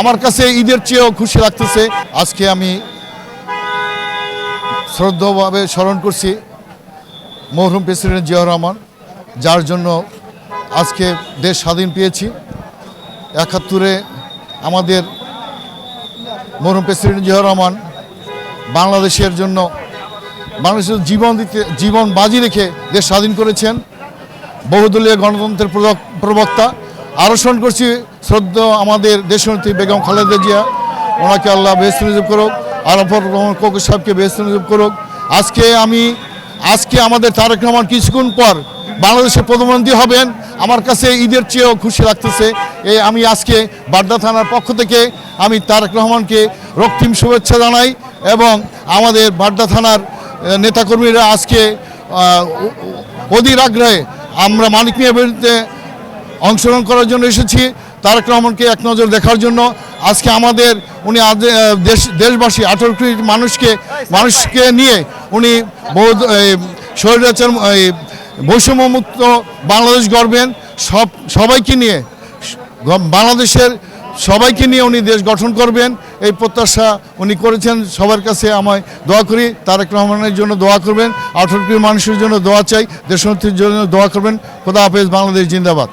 আমার কাছে ঈদের চেয়েও খুশি লাগতেছে। আজকে আমি শ্রদ্ধাভাবে স্মরণ করছি মরহুম প্রেসিডেন্ট জিয়াউর রহমান, যার জন্য আজকে দেশ স্বাধীন পেয়েছি। একাত্তরে আমাদের মরহুম প্রেসিডেন্ট জিয়াউর রহমান বাংলাদেশের জন্য বাংলাদেশের জীবন দিতে, জীবন বাজি রেখে দেশ স্বাধীন করেছেন। বহুদলীয় গণতন্ত্রের প্রবক- প্রবক্তা আরও স্মরণ করছি, শ্রদ্ধ আমাদের দেশনেত্রী বেগম খালেদা জিয়া। ওনাকে আল্লাহ বেহস্ত নিযোগ করুক, আর অপর রহমান কোকু সাহেবকে বেহস্ত নিযোগ করুক। আজকে আমি, আজকে আমাদের তারেক রহমান কিছুক্ষণ পর বাংলাদেশের প্রধানমন্ত্রী হবেন। আমার কাছে ঈদের চেয়েও খুশি লাগতেছে। এই আমি আজকে বাড্ডা থানার পক্ষ থেকে আমি তারেক রহমানকে রক্তিম শুভেচ্ছা জানাই এবং আমাদের বাড্ডা থানার নেতাকর্মীরা আজকে অধীর আগ্রহে আমরা মানিক মিয়া বিরুদ্ধে অংশগ্রহণ করার জন্য এসেছি। তারেক রহমানকে এক নজর দেখার জন্য। আজকে আমাদের উনি দেশ, দেশবাসী, আঠারো কোটি মানুষকে মানুষকে নিয়ে উনি বহু শরীরাচার বৈষম্যমুক্ত বাংলাদেশ গড়বেন। সব, সবাইকে নিয়ে বাংলাদেশের সবাইকে নিয়ে উনি দেশ গঠন করবেন। এই প্রত্যাশা উনি করেছেন। সবার কাছে আমায় দোয়া করি। তারেক রহমানের জন্য দোয়া করবেন। আঠারো কোটি মানুষের জন্য দোয়া চাই। দেশনেত্রীর জন্য দোয়া করবেন। খোদা হাফেজ, বাংলাদেশ জিন্দাবাদ।